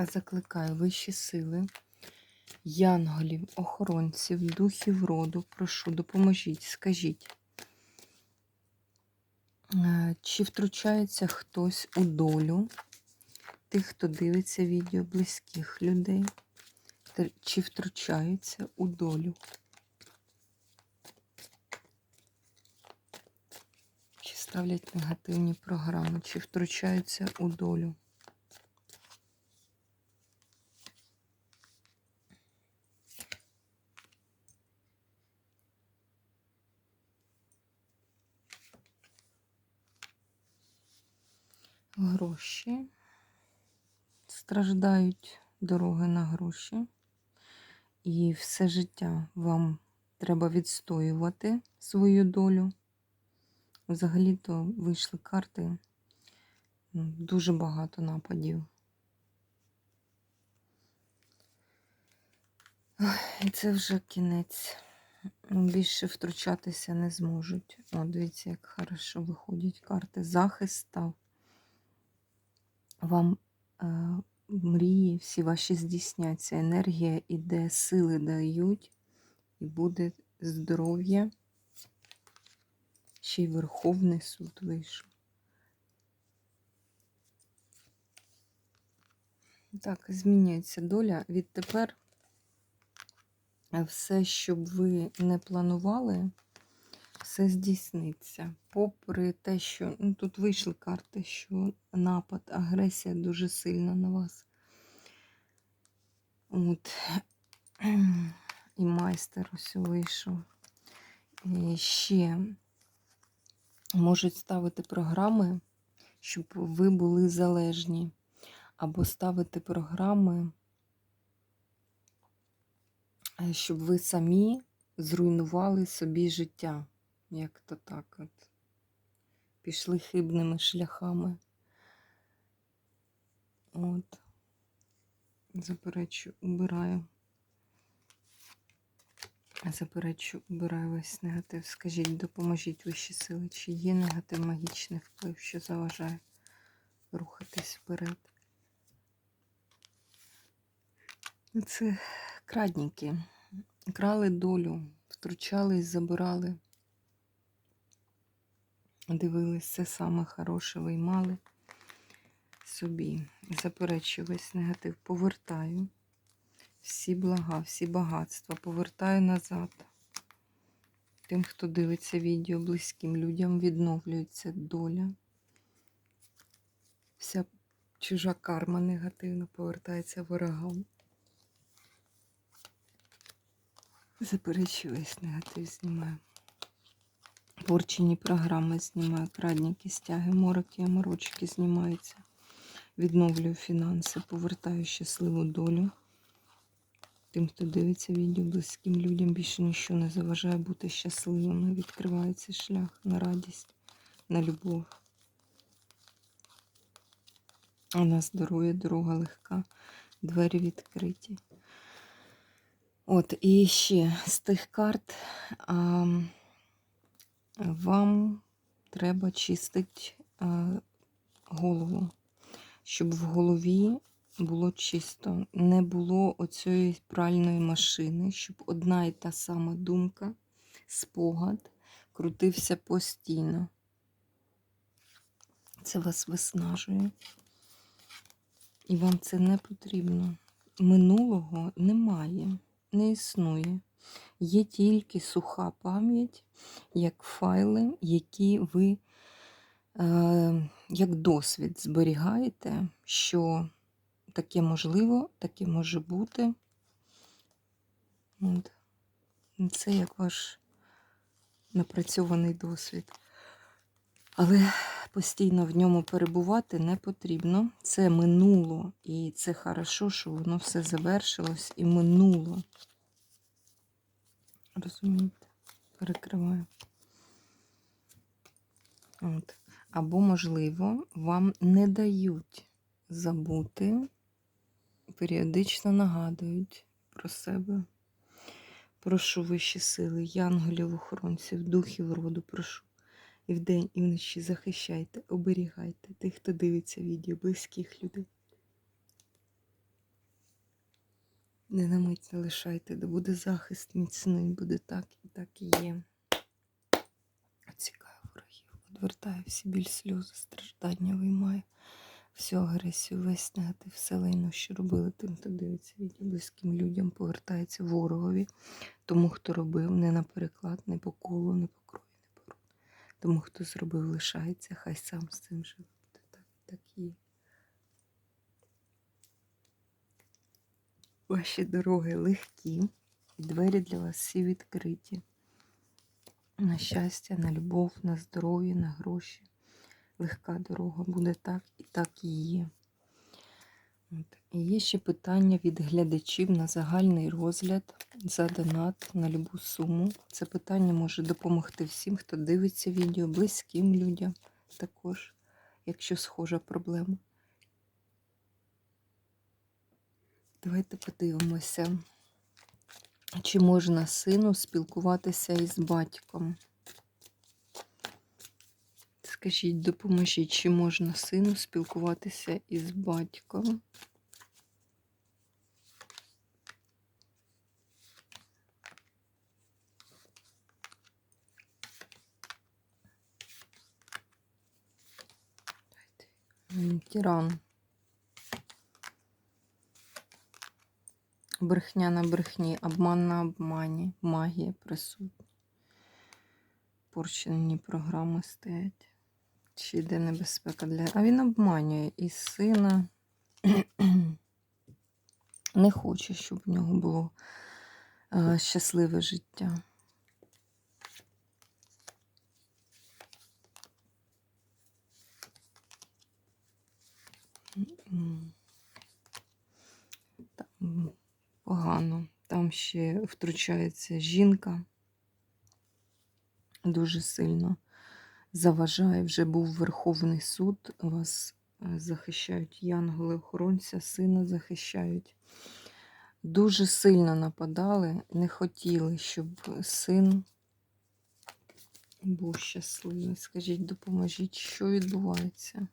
Та закликаю вищі сили, янголів, охоронців, духів роду, прошу, допоможіть, скажіть, е, чи втручається хтось у долю тих, хто дивиться відео близьких людей, чи втручається у долю? Чи ставлять негативні програми, чи втручаються у долю? Гроші. Страждають дороги на гроші. І все життя вам треба відстоювати свою долю. Взагалі-то вийшли карти. Дуже багато нападів. І це вже кінець. Більше втручатися не зможуть. О, дивіться, як хорошо виходять карти. Захист став. Вам е, мрії всі ваші здійсняться. Енергія іде, сили дають, і буде здоров'я. Ще й Верховний суд вийшов. Так, змінюється доля. Відтепер е, все, що б ви не планували, все здійсниться. Попри те, що ну, тут вийшли карти, що напад, агресія дуже сильна на вас. От. І майстер ось вийшов. І ще можуть ставити програми, щоб ви були залежні. Або ставити програми, е, щоб ви самі зруйнували собі життя. Як то так от. Пішли хибними шляхами. От. Заперечу, убираю. Заперечу, убираю весь негатив. Скажіть, допоможіть вищі сили, чи є негатив магічний вплив, що заважає рухатись вперед. Це крадніки. Крали долю, втручались, забирали, дивились все саме хороше, виймали собі. Заперечую весь негатив, повертаю. Всі блага, всі багатства повертаю назад. Тим, хто дивиться відео, близьким людям відновлюється доля. Вся чужа карма негативна повертається ворогам. Заперечую весь негатив знімаю. Порчені програми знімаю, крадніки, стяги, мороки, морочки знімаються. Відновлюю фінанси, повертаю щасливу долю. Тим, хто дивиться відео, близьким людям більше нічого не заважає бути щасливими. Відкривається шлях на радість, на любов. А на здоров'я дорога легка, двері відкриті. От, і ще з тих карт а, вам треба чистити голову, щоб в голові було чисто, не було оцієї пральної машини, щоб одна і та сама думка, спогад крутився постійно. Це вас виснажує. І вам це не потрібно. Минулого немає, не існує. Є тільки суха пам'ять, як файли, які ви е, як досвід зберігаєте, що таке можливо, таке може бути. От. Це як ваш напрацьований досвід. Але постійно в ньому перебувати не потрібно. Це минуло, і це хорошо, що воно все завершилось і минуло. Розумієте? Перекриваю. От. Або, можливо, вам не дають забути, періодично нагадують про себе. Прошу вищі сили, янголів, охоронців, духів роду, прошу. І вдень, і вночі захищайте, оберігайте тих, хто дивиться відео, близьких людей. Не на мить не лишайте, де буде захист міцний, буде так і так і є. Оцікаю ворогів, відвертаю всі біль, сльози, страждання виймаю, всю агресію, весь негатив, все лайно, що робили тим, хто дивиться відео, близьким людям, повертається ворогові, тому, хто робив, не на переклад, не по колу, не по крові, не по роду. Тому, хто зробив, лишається, хай сам з цим живе. Так так є. Ваші дороги легкі, і двері для вас всі відкриті. На щастя, на любов, на здоров'я, на гроші. Легка дорога буде так і так і є. От. І є ще питання від глядачів на загальний розгляд за донат на любу суму. Це питання може допомогти всім, хто дивиться відео, близьким людям також, якщо схожа проблема. Давайте подивимося, чи можна сину спілкуватися із батьком. Скажіть, допоможіть, чи можна сину спілкуватися із батьком? Тиран. Брехня на брехні, обман на обмані, магія присутня. Порчені програми стоять. Чи йде небезпека для. А він обманює і сина. Не хоче, щоб в нього було е, щасливе життя. Погано. Там ще втручається жінка. Дуже сильно заважає. Вже був Верховний суд. Вас е, захищають янголи охоронця, сина захищають. Дуже сильно нападали, не хотіли, щоб син був щасливий. Скажіть, допоможіть, що відбувається?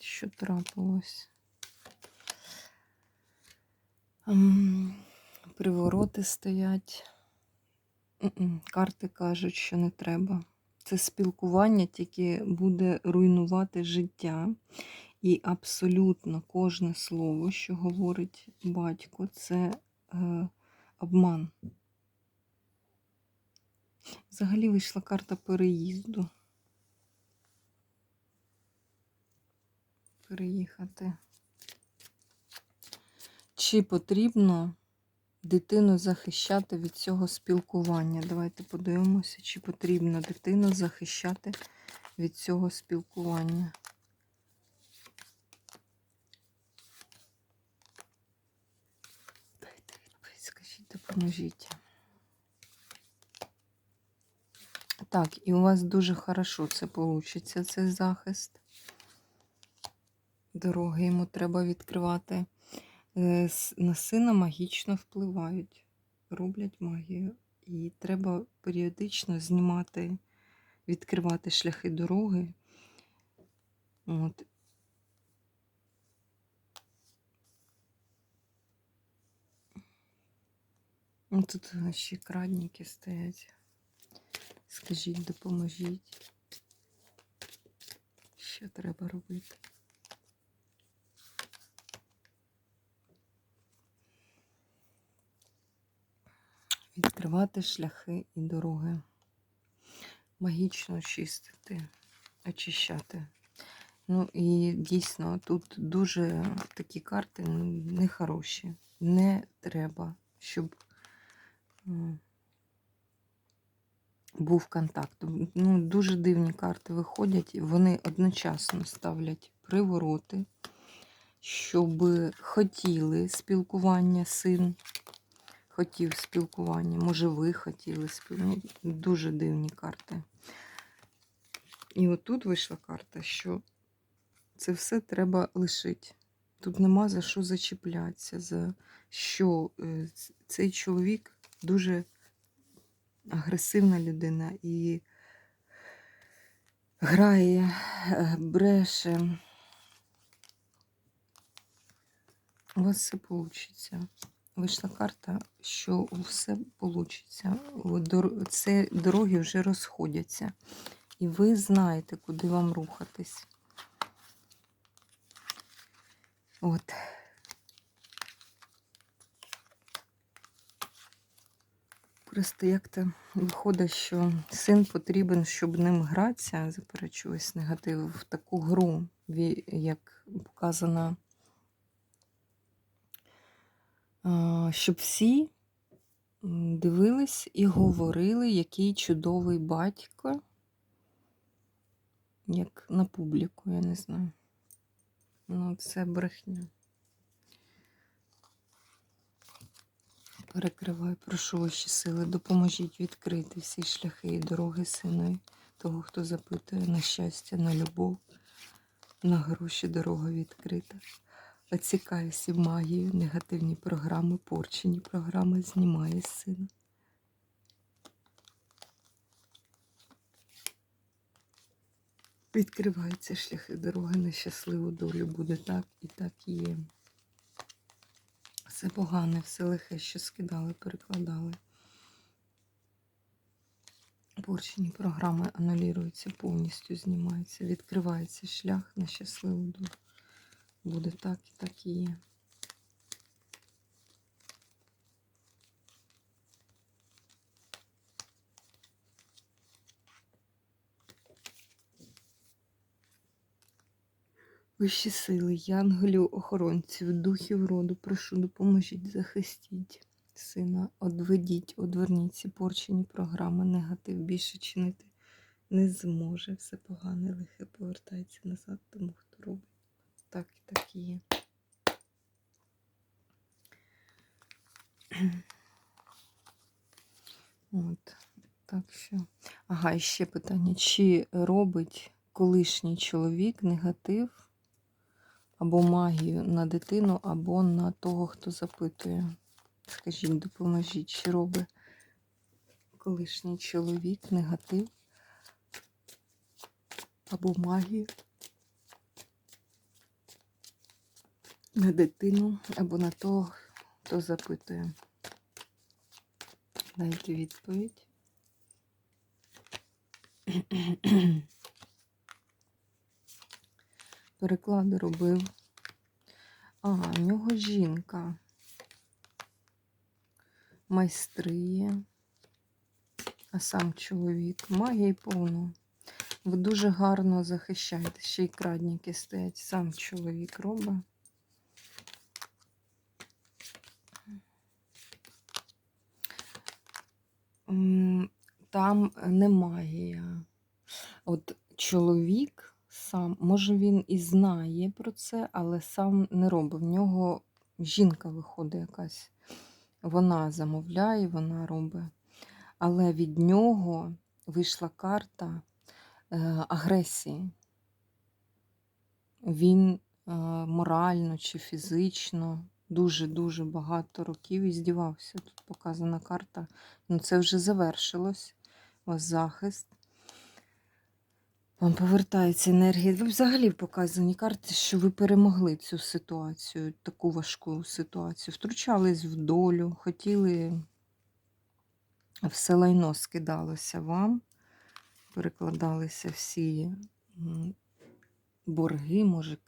Що трапилось? М, Привороти стоять. Карти кажуть, що не треба. Це спілкування тільки буде руйнувати життя. І абсолютно кожне слово, що говорить батько, це е, обман. Взагалі вийшла карта переїзду. Переїхати. Чи потрібно дитину захищати від цього спілкування? Давайте подивимося, чи потрібно дитину захищати від цього спілкування. Дайте відповідь, скажіть, допоможіть. Так, і у вас дуже хорошо це вийде, цей захист. Дороги йому треба відкривати. Е, На сина магічно впливають, роблять магію. І треба періодично знімати, відкривати шляхи дороги. От. Ну, Тут ще крадники стоять. Скажіть, допоможіть. Що треба робити? Відкривати шляхи і дороги. Магічно чистити, очищати. Ну і дійсно тут дуже такі карти ну, нехороші. Не треба, щоб був контакт. Ну, дуже дивні карти виходять, вони одночасно ставлять привороти, щоб хотіли спілкування син. Хотів спілкування, може, ви хотіли спілкування. Дуже дивні карти. І отут вийшла карта, що це все треба лишити. Тут нема за що зачіплятися, за що е, цей чоловік дуже агресивна людина і грає, е, бреше. У вас все вийде. Вийшла карта, що все вийде. Це дороги вже розходяться. І ви знаєте, куди вам рухатись. От. Просто як-то виходить, що син потрібен, щоб ним гратися, заперечуюсь негатив, в таку гру, як показано, а, щоб всі дивились і говорили, який чудовий батько, як на публіку, я не знаю. Ну, це брехня. Перекриваю, прошу ваші сили, допоможіть відкрити всі шляхи і дороги синові, того, хто запитує на щастя, на любов, на гроші дорога відкрита. Оцікає всі магію, негативні програми, порчені програми знімає сина. Відкриваються шляхи дороги на щасливу долю. Буде так і так є. Все погане, все лихе, що скидали, перекладали. Порчені програми анулюються, повністю знімаються, відкривається шлях на щасливу долю. Буде так і так і є. Вищі сили, янголів, охоронців, духів роду, прошу, допоможіть, захистіть сина, одведіть, одверніть ці порчені програми, негатив більше чинити не зможе. Все погане, лихе повертається назад, тому хто робить. Так і так є. От, так що. Ага, і ще питання. Чи робить колишній чоловік негатив або магію на дитину, або на того, хто запитує? Скажіть, допоможіть, чи робить колишній чоловік негатив або магію на дитину, або на того, хто запитує? Дайте відповідь. Переклади робив. А, в нього жінка. Майстриє. А сам чоловік. Магії повно. Ви дуже гарно захищаєте. Ще й крадніки стоять. Сам чоловік робить. Там не магія. От чоловік сам, може він і знає про це, але сам не робить. В нього жінка виходить якась. Вона замовляє, вона робить. Але від нього вийшла карта е, агресії. Він е, морально чи фізично дуже-дуже багато років і здівався. Тут показана карта. Ну, це вже завершилось. У вас захист. Вам повертається енергія. Ви взагалі показані карти, що ви перемогли цю ситуацію, таку важку ситуацію. Втручались в долю, хотіли, все лайно скидалося вам, перекладалися всі борги, може,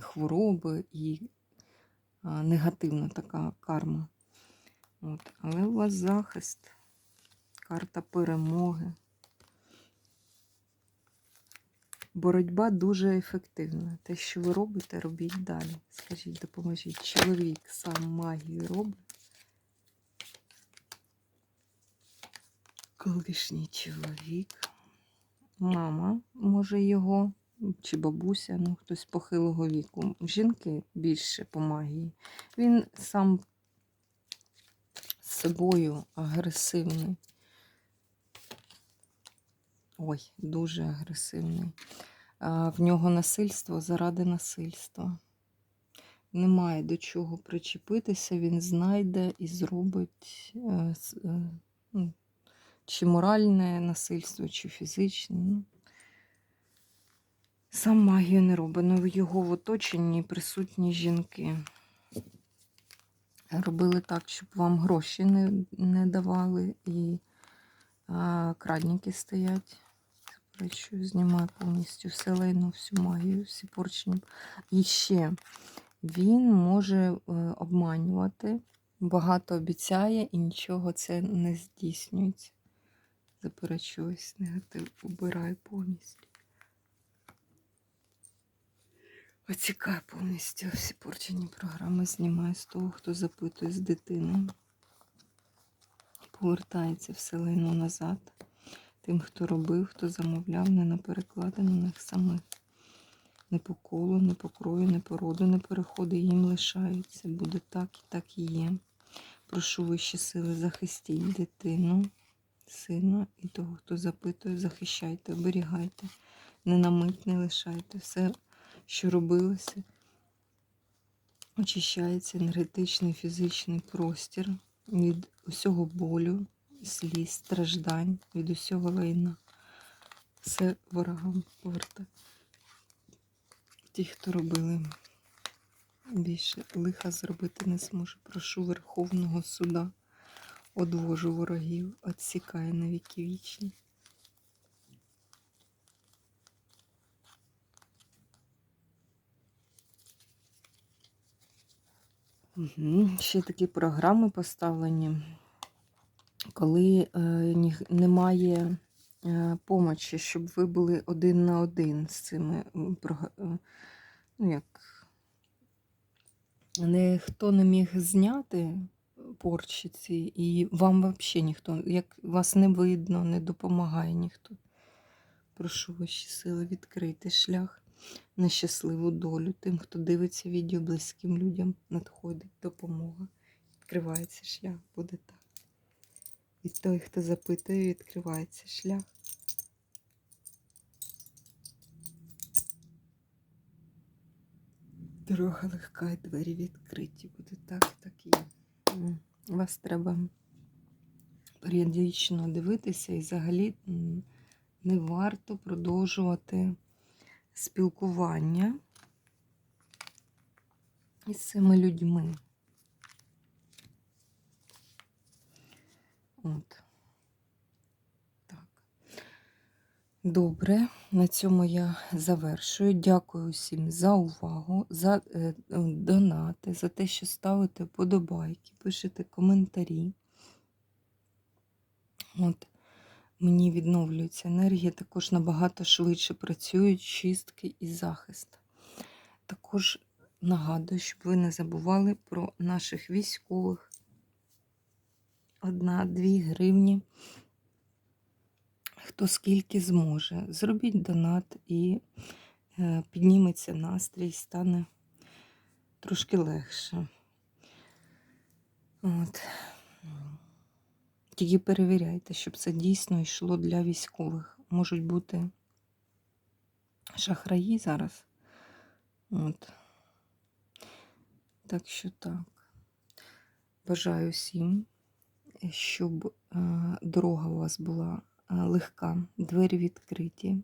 хвороби і негативна така карма. От. Але у вас захист, карта перемоги. Боротьба дуже ефективна. Те, що ви робите, робіть далі. Скажіть, допоможіть. Чоловік сам магію робить. колишній чоловік. Мама, може, його, чи бабуся, ну хтось похилого віку. Жінки більше по магії. Він сам з собою агресивний. Ой, дуже агресивний. В нього насильство заради насильства. Немає до чого причепитися, він знайде і зробить е, е, ну, чи моральне насильство, чи фізичне. Ну. Сам магію не робить, але в його в оточенні присутні жінки. Робили так, щоб вам гроші не, не давали, і а, крадники стоять. Заперечую, знімаю повністю все лайно, всю магію, всі порчені. І ще він може е, обманювати, багато обіцяє і нічого це не здійснюється. Заперечую, ось негатив убираю повністю. Оцікаю повністю всі порчені програми, знімаю з того, хто запитує з дитиною. Повертається все лайно назад. Тим, хто робив, хто замовляв, не на перекладину них самих. Не по колу, не по крою, не по роду, не переходи, їм лишається. Буде так і так і є. Прошу вищі сили, захистіть дитину, сина і того, хто запитує, захищайте, оберігайте, не на мить не лишайте. Все, що робилося, очищається енергетичний фізичний простір від усього болю, сліз, страждань, від усього лайна. Все ворогам повертає. Ті, хто робили більше лиха зробити не зможе. Прошу Верховного суда, одвожу ворогів, відсікає на віки вічні. Ще такі програми поставлені, коли е, немає е, помочі, щоб ви були один на один з цими м, е, ну як ніхто не міг зняти порчиці, і вам взагалі ніхто, як вас не видно, не допомагає ніхто. Прошу ваші сили відкрити шлях на щасливу долю. Тим, хто дивиться відео, близьким людям надходить допомога. Відкривається шлях, буде так. І той, хто запитує, відкривається шлях. Дорога легка, і двері відкриті. Буде так, так і Вас треба періодично дивитися і взагалі не варто продовжувати спілкування із цими людьми. От. Так. Добре, на цьому я завершую. Дякую всім за увагу, за е, е, донати, за те, що ставите вподобайки, пишете коментарі. От. Мені відновлюється енергія, також набагато швидше працюють чистки і захист. Також нагадую, щоб ви не забували про наших військових. Одна-дві гривні. Хто скільки зможе. Зробіть донат і е, підніметься настрій, стане трошки легше. От. Тільки перевіряйте, щоб це дійсно йшло для військових. Можуть бути шахраї зараз. От. Так що так. Бажаю всім, щоб е, дорога у вас була е, легка, двері відкриті.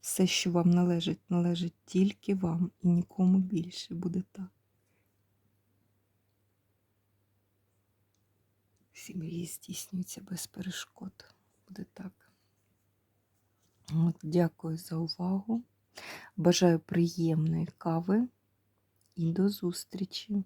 Все, що вам належить, належить тільки вам і нікому більше буде так. Всі мрії здійснюються без перешкод. Буде так. От, дякую за увагу. Бажаю приємної кави і до зустрічі!